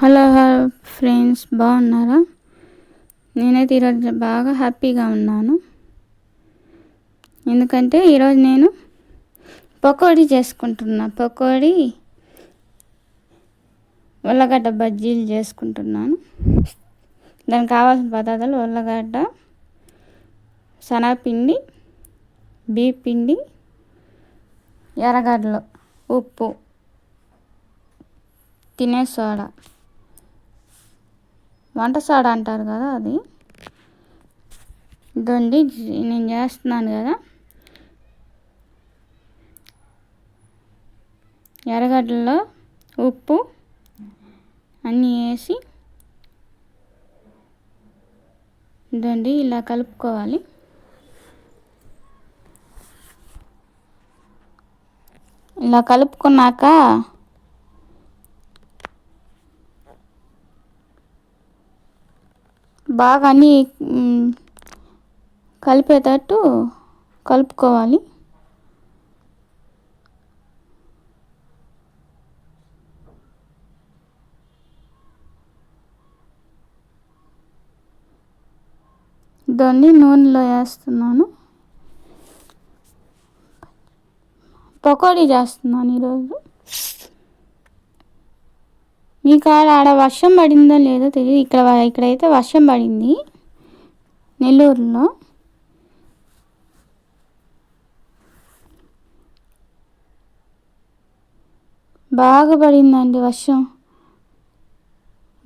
Hello hello friends బాగున్నారా? నేనైతే ఈరోజు బాగా హ్యాపీగా ఉన్నాను. ఎందుకంటే ఈరోజు నేను పకోడీ చేసుకుంటున్నా. పకోడీ ఉల్లగడ్డ బజ్జీలు చేసుకుంటున్నాను. దానికి కావాల్సిన పదార్థాలు ఉల్లగడ్డ శనగపిండి బీప్ పిండి ఎర్రగడ్డలు ఉప్పు తినే సోడా. వంట అంటారు కదా అది. ఇదండి నేను చేస్తున్నాను కదా. ఎర్రగడ్డలో ఉప్పు అన్నీ వేసి ఇదండి ఇలా కలుపుకోవాలి. ఇలా కలుపుకున్నాక బాగా అన్నీ కలిపేటట్టు కలుపుకోవాలి. దాన్ని నూనెలో వేస్తున్నాను. పకోడీ చేస్తున్నాను ఈరోజు. మీకు ఆడ ఆడ వర్షం పడిందో లేదో తెలియదు ఇక్కడ ఇక్కడైతే వర్షం పడింది. నెల్లూరులో. బాగా పడిందండి వర్షం.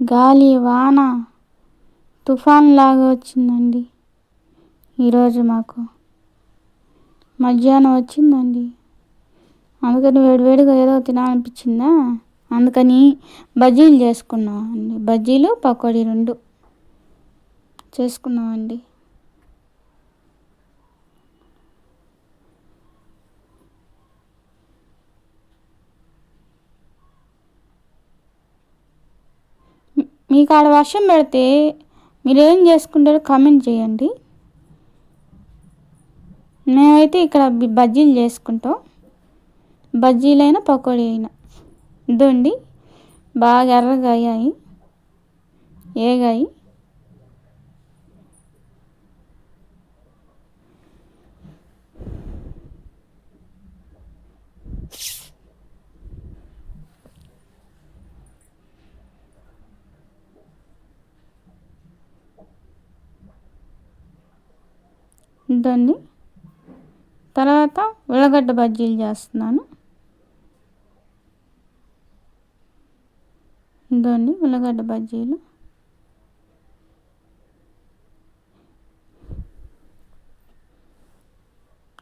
గాలి వాన తుఫాన్ లాగా వచ్చిందండి. ఈరోజు మాకు. మధ్యాహ్నం వచ్చిందండి. అందుకని వేడివేడిగా ఏదో తినాలనిపించిందా? అందుకని బజ్జీలు చేసుకున్నామండి. బజ్జీలు పకోడీ రెండు చేసుకున్నామండి. మీకు ఆడ వర్షం పెడితే మీరు ఏం చేసుకుంటారో కామెంట్ చేయండి. మేమైతే ఇక్కడ బజ్జీలు చేసుకుంటాం. బజ్జీలైనా పకోడీ అయినా. ఇదండి. బాగా ఎర్రగా అయ్యాయి. ఏగాయి. దాన్ని తర్వాత ఉల్లగడ్డ బజ్జీలు చేస్తున్నాను. ఇదండి ఉల్లగడ్డ బజ్జీలు.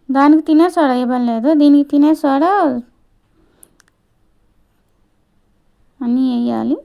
దానికి తినే సోడా ఇవ్వలేదు దీనికి తినే సోడా అన్నీ వేయాలి.